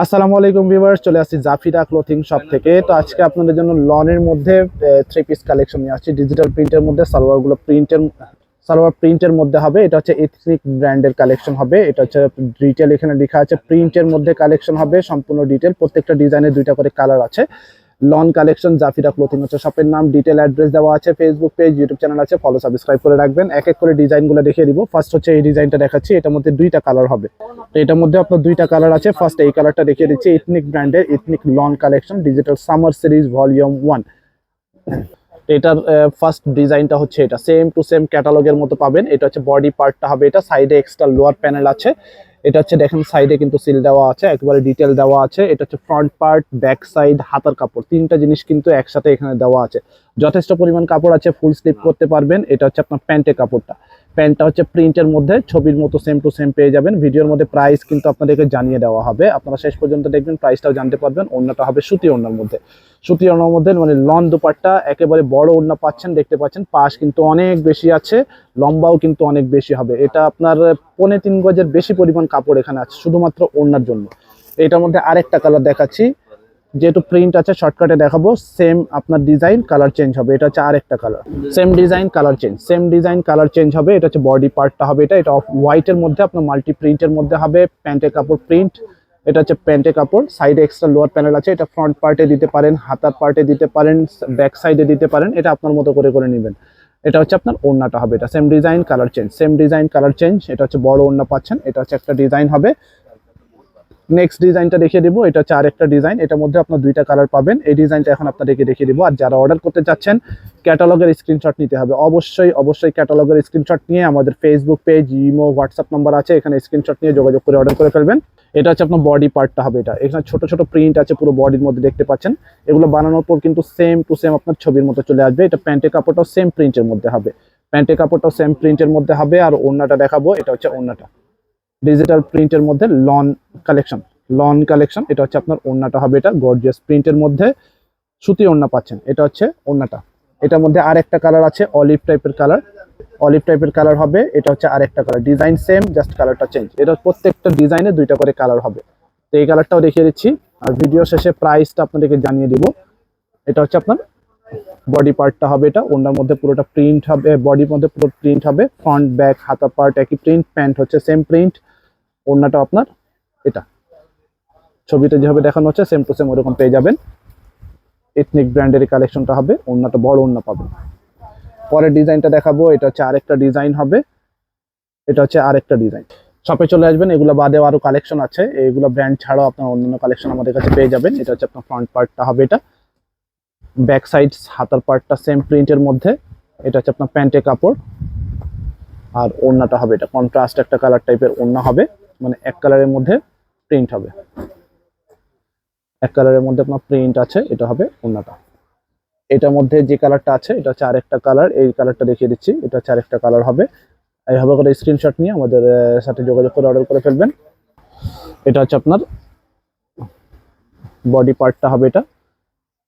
আসসালামু আলাইকুম ভিউয়ার্স, চলে আসছি জাফিরা ক্লোথিং শপ থেকে। তো আজকে আপনাদের জন্য লনের মধ্যে থ্রি পিস কালেকশন নিয়ে আসছি। ডিজিটাল প্রিন্টের মধ্যে, সালোয়ারগুলো প্রিন্টের সালোয়ার প্রিন্টের মধ্যে হবে। এটা হচ্ছে এথনিক ব্র্যান্ডের কালেকশন হবে। এটা হচ্ছে ডিটেল এখানে লেখা আছে। প্রিন্টের মধ্যে কালেকশন হবে, সম্পূর্ণ ডিটেল প্রত্যেকটা ডিজাইনের দুইটা করে কালার আছে। লন কালেকশন জাফিরা ক্লোথিং হচ্ছে শপের নাম ডিটেল অ্যাড্রেস দেওয়া আছে ফেসবুক পেজ ইউটিউব চ্যানেল আছে ফলো সাবস্ক্রাইব করে রাখবেন। এক এক করে ডিজাইনগুলো দেখিয়ে দিব। ফার্স্ট হচ্ছে এই ডিজাইনটা দেখাচ্ছি, এটার মধ্যে দুইটা কালার হবে। তো এটার মধ্যে আপনার দুইটা কালার আছে। ফার্স্ট এই কালারটা দেখিয়ে দিচ্ছি ইথনিক ব্র্যান্ডের ethnic lawn collection digital summer series volume one এটার ফার্স্ট ডিজাইনটা হচ্ছে এটা। সেম টু সেম ক্যাটালগের মতো পাবেন। এটা হচ্ছে বডি পার্টটা হবে এটা। সাইডে এক্সট্রা লোয়ার প্যানেল আছে। এটা হচ্ছে দেখেন সাইডে কিন্তু সিল দেওয়া আছে, একবারে ডিটেল দেওয়া আছে। এটা হচ্ছে ফ্রন্ট পার্ট ব্যাক সাইড হাতার কাপড়। তিনটা জিনিস কিন্তু একসাথে এখানে দেওয়া আছে। যথেষ্ট পরিমাণ কাপড় আছে ফুল স্লিপ করতে পারবেন। এটা হচ্ছে আপনার প্যান্টের কাপড়টা। প্যান্টটা হচ্ছে প্রিন্টের মধ্যে, ছবির মতো সেম টু সেম পেয়ে যাবেন। ভিডিওর মধ্যে প্রাইস কিন্তু আপনাদেরকে জানিয়ে দেওয়া হবে। আপনারা শেষ পর্যন্ত দেখবেন প্রাইসটাও জানতে পারবেন। অন্যটা হবে সুতি ওড়নার মধ্যে। সুতি ওড়নার মধ্যে মানে লন দুপাট্টা, একেবারে বড় ওড়না পাচ্ছেন, দেখতে পাচ্ছেন। পাশ কিন্তু অনেক বেশি আছে, লম্বাও কিন্তু অনেক বেশি হবে। এটা আপনার পৌনে তিন গজের বেশি পরিমাণ কাপড় এখানে আছে, শুধুমাত্র ওড়নার জন্য। এটার মধ্যে আরেকটা কালার দেখাচ্ছি। যেহেতু প্রিন্ট আছে শর্টকাটে দেখাবো সেম আপনার ডিজাইন কালার চেঞ্জ হবে। এটা হচ্ছে আরেকটা colour same design colour change same design colour change হবে। এটা হচ্ছে বডি পার্টটা হবে এটা। এটা অফ হোয়াইটের মধ্যে আপনার মাল্টি প্রিন্টের মধ্যে হবে। প্যান্টের কাপড় প্রিন্ট এটা হচ্ছে প্যান্টের কাপড়। সাইডে এক্সট্রা লোয়ার প্যানেল আছে। এটা ফ্রন্ট পার্টে দিতে পারেন, হাতার পার্টে দিতে পারেন ব্যাক সাইডে দিতে পারেন। এটা আপনার মতো করে করে নেবেন। এটা হচ্ছে আপনার ওড়নাটা হবে এটা। Same design colour change same design colour change এটা হচ্ছে বড় ওড়না পাচ্ছেন। এটা হচ্ছে একটা ডিজাইন হবে। নেক্সট ডিজাইনটা দেখিয়ে দিব, এটা হচ্ছে আরেকটা ডিজাইন এটার মধ্যে আপনার দুইটা কালার পাবেন। এই ডিজাইনটা এখন আপনাদেরকে দেখিয়ে দিব। আর যারা অর্ডার করতে চাচ্ছেন ক্যাটালগের স্ক্রিনশট নিতে হবে। অবশ্যই অবশ্যই ক্যাটালগের স্ক্রিনশট নিয়ে আমাদের Facebook page imo WhatsApp number আছে, এখানে স্ক্রিনশট নিয়ে যোগাযোগ করে অর্ডার করে ফেলবেন। এটা হচ্ছে আপনার বডি পার্টটা হবে এটা। এখানে ছোট ছোট প্রিন্ট আছে, পুরো বডির মধ্যে দেখতে পাচ্ছেন। এগুলো বানানোর পর কিন্তু সেম টু সেম আপনার ছবির মতো চলে আসবে। এটা প্যান্টের কাপড়টাও সেম প্রিন্টের মধ্যে হবে। প্যান্টের কাপড়টাও সেম প্রিন্টের মধ্যে হবে। আর ওড়নাটা দেখাবো, এটা হচ্ছে ওড়নাটা। ডিজিটাল প্রিন্টের মধ্যে লন কালেকশন লন কালেকশন এটা হচ্ছে আপনার ওড়নাটা হবে এটা গর্জিয়াস প্রিন্টের মধ্যে সুতি ওড়না পাচ্ছেন, এটা হচ্ছে ওড়নাটা। এটার মধ্যে আরেকটা কালার আছে অলিভ টাইপের কালার অলিভ টাইপের কালার হবে, এটা হচ্ছে আরেকটা কালার ডিজাইন সেম জাস্ট কালারটা চেঞ্জ এটা প্রত্যেকটা ডিজাইনে দুইটা করে কালার হবে। তো এই কালারটাও দেখিয়ে দিচ্ছি, আর ভিডিও শেষে প্রাইসটা আপনাদেরকে জানিয়ে দিব। এটা হচ্ছে আপনার বডি পার্টটা হবে এটা ওনার মধ্যে পুরোটা প্রিন্ট হবে বডির মধ্যে পুরো প্রিন্ট হবে। ফ্রন্ট ব্যাক হাতা পার্ট একই প্রিন্ট প্যান্ট হচ্ছে সেম প্রিন্ট ওড়নাটা আপনার এটা। ছবিতে যেভাবে দেখানো হচ্ছে সেম টু সেম ওরকম পেয়ে যাবেন। এথনিক ব্র্যান্ডের কালেকশনটা হবে, ওড়নাটা বড় ওড়না পাবেন। পরের ডিজাইনটা দেখাবো, এটা হচ্ছে আরেকটা ডিজাইন হবে। এটা হচ্ছে আরেকটা ডিজাইন। শপে চলে আসবেন, এগুলো বাদেও আরও কালেকশন আছে। এগুলো ব্র্যান্ড ছাড়াও আপনার অন্যান্য কালেকশন আমাদের কাছে পেয়ে যাবেন। এটা হচ্ছে আপনার ফ্রন্ট পার্টটা হবে এটা। ব্যাক সাইড হাতার পার্টটা সেম প্রিন্টের মধ্যে। এটা হচ্ছে আপনার প্যান্টের কাপড়। আর ওড়নাটা হবে এটা। কন্ট্রাস্ট একটা কালার টাইপের ওড়না হবে। মানে এক কালারের মধ্যে প্রিন্ট হবে। এক কালারের মধ্যে আপনার প্রিন্ট আছে, এটা হবে ওড়নাটা। এটার মধ্যে যে কালারটা আছে, এটা হচ্ছে আরেকটা কালার, এই কালারটা দেখিয়ে দিচ্ছি, এটা হচ্ছে আরেকটা কালার হবে। এইভাবে করে স্ক্রিনশট নিয়ে আমাদের সাথে যোগাযোগ করে অর্ডার করে ফেলবেন। এটা হচ্ছে আপনার বডি পার্টটা হবে এটা।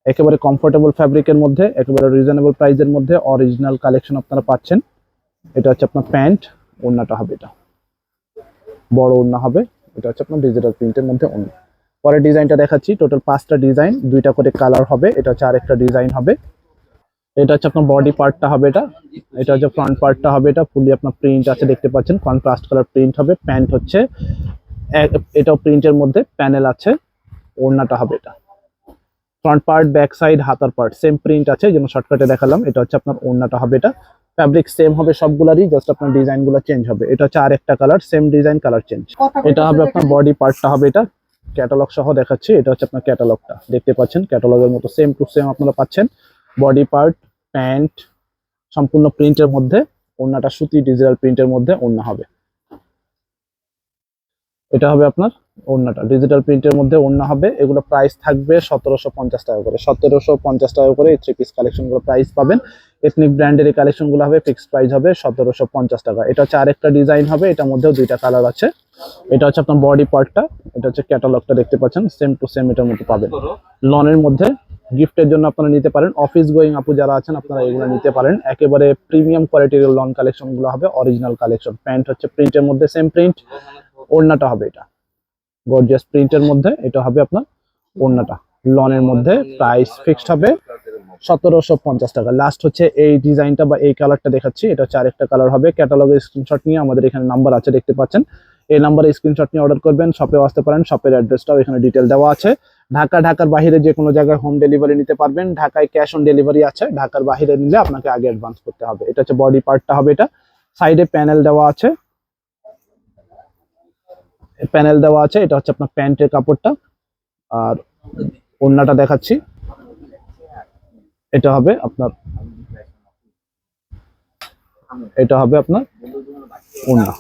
একেবারে কমফোর্টেবল ফ্যাব্রিকের মধ্যে, একেবারে রিজনেবল প্রাইসের মধ্যে অরিজিনাল কালেকশন আপনারা পাচ্ছেন। এটা হচ্ছে আপনার প্যান্ট, ওড়নাটা হবে এটা। বড় ওড়না হবে। এটা হচ্ছে আপনার ডিজিটাল প্রিন্টের মধ্যে ওড়না। পরের ডিজাইনটা দেখাচ্ছি। টোটাল পাঁচটা ডিজাইন দুইটা করে কালার হবে। এটা হচ্ছে আরেকটা ডিজাইন হবে। এটা হচ্ছে আপনার বডি পার্টটা হবে এটা। এটা হচ্ছে ফ্রন্ট পার্টটা হবে এটা। ফুলি আপনার প্রিন্ট আছে, দেখতে পাচ্ছেন। কন্ট্রাস্ট কালার প্রিন্ট হবে। প্যান্ট হচ্ছে এটাও প্রিন্টের মধ্যে প্যানেল আছে। ওড়নাটা হবে এটা। ফ্রন্ট পার্ট ব্যাক সাইড হাতার পার্ট সেম প্রিন্ট আছে। যেন শর্টকাটে দেখালাম। এটা হচ্ছে আপনার ওড়নাটা হবে এটা। ফ্যাব্রিক সেম হবে সবগুলারই জাস্ট আপনার ডিজাইনগুলো চেঞ্জ হবে। এটা হচ্ছে আর একটা colour same design colour change এটা হবে আপনার বডি পার্টটা হবে এটা। ক্যাটালগ সহ দেখাচ্ছি এটা হচ্ছে আপনার ক্যাটালগটা দেখতে পাচ্ছেন ক্যাটালগের মতো সেম টু সেম আপনারা পাচ্ছেন। বডি পার্ট প্যান্ট সম্পূর্ণ প্রিন্টের মধ্যে ওড়নাটা সুতি ডিজিটাল প্রিন্টের মধ্যে ওড়না হবে। এটা হবে আপনার ওড়নাটা। ডিজিটাল প্রিন্টের মধ্যে ওড়না হবে। এগুলো প্রাইস থাকবে সতেরোশো পঞ্চাশ টাকা করে। সতেরোশো পঞ্চাশ টাকা করে এই থ্রি পিস কালেকশনগুলো প্রাইস পাবেন এথনিক ব্র্যান্ডের এই কালেকশনগুলো হবে ফিক্সড প্রাইস হবে সতেরোশো পঞ্চাশ টাকা। এটা হচ্ছে আরেকটা ডিজাইন হবে, এটার মধ্যেও দুইটা কালার আছে। এটা হচ্ছে আপনার বডি পার্টটা এটা হচ্ছে ক্যাটালগটা দেখতে পাচ্ছেন সেম টু সেম এটার মধ্যে পাবেন। লনের মধ্যে গিফটের জন্য আপনারা নিতে পারেন। অফিস গোয়িং আপু যারা আছেন, আপনারা এগুলো নিতে পারেন। একেবারে প্রিমিয়াম কোয়ালিটির লন কালেকশনগুলো হবে অরিজিনাল কালেকশন প্যান্ট হচ্ছে প্রিন্টের মধ্যে সেম প্রিন্ট ওড়নাটা হবে এটা। গর্জিয়াস প্রিন্টের মধ্যে এটা হবে আপনার ওড়নাটা। লনের মধ্যে প্রাইস ফিক্সড হবে সতেরোশো পঞ্চাশ টাকা। লাস্ট হচ্ছে এই ডিজাইনটা বা এই কালারটা দেখাচ্ছি। এটা হচ্ছে আরেকটা কালার হবে। ক্যাটালগের স্ক্রিনশট নিয়ে আমাদের এখানে নাম্বার আছে, দেখতে পাচ্ছেন। এই নাম্বারে স্ক্রিনশট নিয়ে অর্ডার করবেন শপে আসতে পারেন শপের অ্যাড্রেসটাও এখানে ডিটেল দেওয়া আছে। ঢাকা, ঢাকার বাইরে যে কোনো জায়গায় হোম ডেলিভারি নিতে পারবেন। ঢাকায় ক্যাশ অন ডেলিভারি আছে, ঢাকার বাইরে নিলে আপনাকে আগে অ্যাডভান্স করতে হবে। এটা হচ্ছে বডি পার্টটা হবে এটা। সাইডে প্যানেল দেওয়া আছে। প্যানেল দেওয়া আছে, এটা হচ্ছে আপনার প্যান্টের কাপড়টা। আর ওড়নাটা দেখাচ্ছি। এটা হবে আপনার, এটা হবে আপনার ওড়না।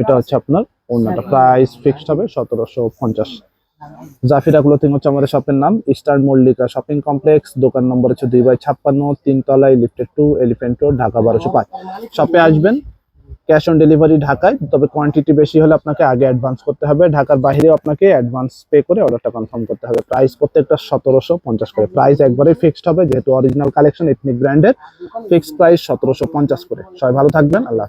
এটা হচ্ছে আপনার ওড়নাটা। প্রাইস ফিক্সড হবে সতেরোশো পঞ্চাশ। জাফিরা ক্লোথিং হচ্ছে আমাদের শপের নাম, ইস্টার্ন মল্লিকা শপিং কমপ্লেক্স। দোকান নম্বর হচ্ছে দুই বাই ছাপ্পান্ন, তিনতলায় lifted two Elephant Road, Dhaka বারোশো পাঁচ। শপে আসবেন ক্যাশ অন ডেলিভারি ঢাকায়, তবে কোয়ান্টিটি বেশি হলে আপনাকে আগে অ্যাডভান্স করতে হবে। ঢাকার বাইরেও আপনাকে অ্যাডভান্স পে করে অর্ডারটা কনফার্ম করতে হবে। প্রাইস প্রত্যেকটা সতেরোশো পঞ্চাশ করে। প্রাইস একবারে ফিক্সড হবে, যেহেতু অরিজিনাল কালেকশন এথনিক ব্র্যান্ডের ফিক্সড প্রাইস সতেরোশো পঞ্চাশ করে। সবাই ভালো থাকবেন, আল্লাহ।